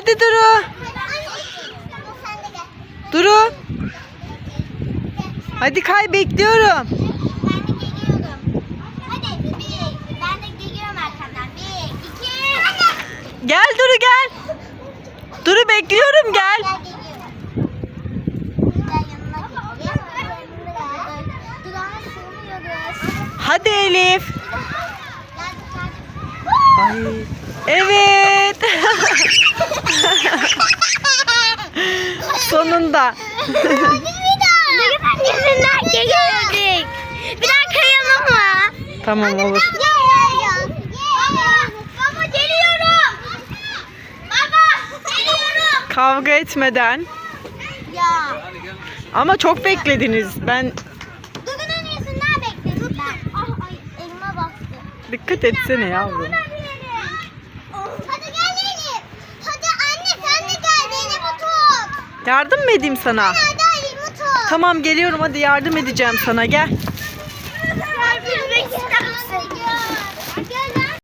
Hadi Duru. Duru. Hadi kay bekliyorum. Gel Duru gel. Duru bekliyorum gel. Hadi Elif. Ay. Evet. Sonunda. Yüzünden geliyoruz. Bir daha kayalım mı? Tamam olur. Baba geliyorum. Baba geliyorum. Kavga etmeden. Ya. Ama çok beklediniz. Ben Dugunun yüzünden bekledim ben. Ah ay elime bastı. dikkat etsene yavrum. Hadi gel Elif. Hadi anne sen de gel beni bu tut. Yardım mı edeyim sana? Tamam geliyorum hadi yardım edeceğim sana gel.